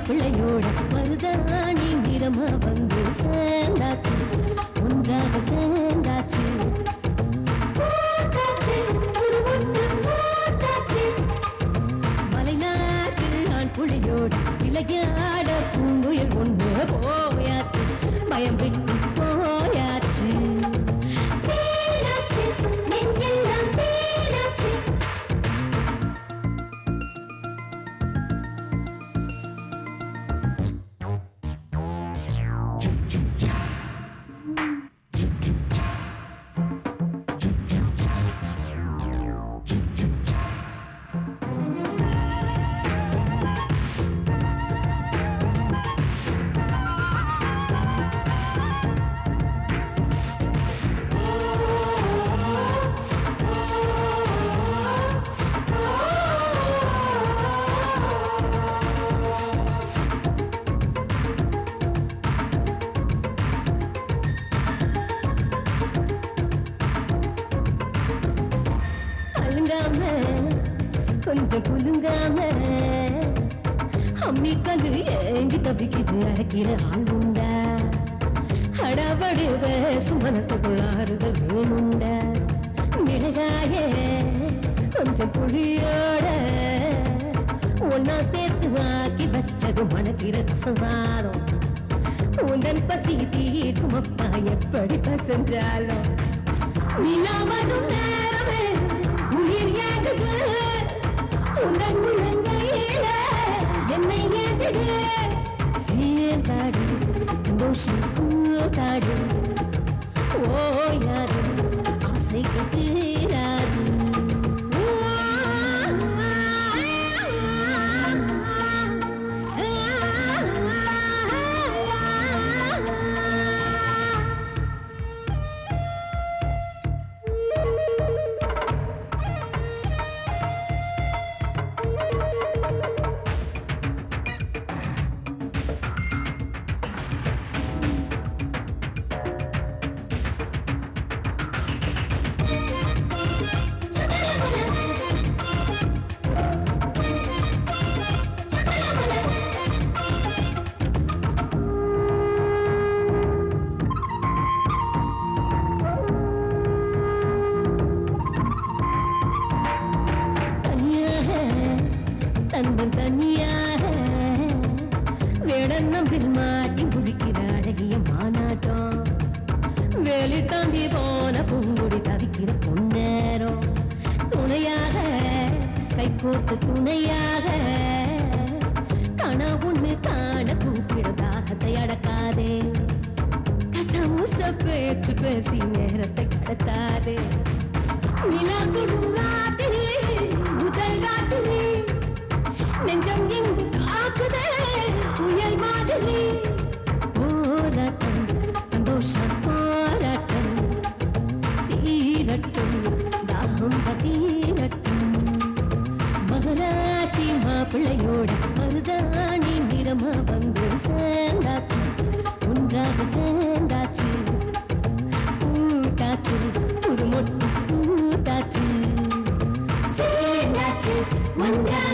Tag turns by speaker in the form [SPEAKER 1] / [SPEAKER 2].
[SPEAKER 1] மாப்பிள்ளையோட மருதாணி நிறமா வந்து சேர்ந்தாச்சு. ஒன்றாக சேர்ந்தாச்சு. மலைநாட்டு ஆண் புலியோட விளையாட பூங்குயில் ஒன்று போயாச்சு. பயம் விட்டு அழுங்காம கொஞ்சம் குலுங்காம. அம்மி கல்லு ஏங்கி தவிக்குது அரைக்கிற ஆள் உண்டா? அடபடுவ சுமனசுக்குள்ளாறுதல் வேணுண்டா? மிளகாய கொஞ்சம் புளியோட ஒன்னா சேர்த்து ஆக்கி வச்சது மனக்கிற ரசசாரம் உந்தன் பசி தீர்க்கும் அப்பா எப்படி பசஞ்சாலும். நிலா வரும் சந்தோஷம் கூத்தாடு ஓயாது தந்தம் தனியாக வேடநம்பில் மாட்டி குடிக்கிற அழகிய மாநாட்டம் வேலி தாண்டி போன பூங்குடி தவிக்கிற பொன்னேரம். துணையாக கைகோர்த்து துணையாக கண உண்மை காண கூப்பிட தாகத்தை அடக்காதே. கசமுச பேச்சு பேசி நேரத்தை கடத்தாதே. நிலா சுடும் தீரட்டும் தாகம் பதீரட்டும். மகராசி மாப்பிள்ளையோட மருதாணி நிறமா வந்து சேர்ந்தாச்சு ஒன்றாக சேர்ந்தாச்சு பூத்தாச்சு புது மொட்டு பூத்தாச்சு. சேர்ந்தாச்சு ஒன்றாக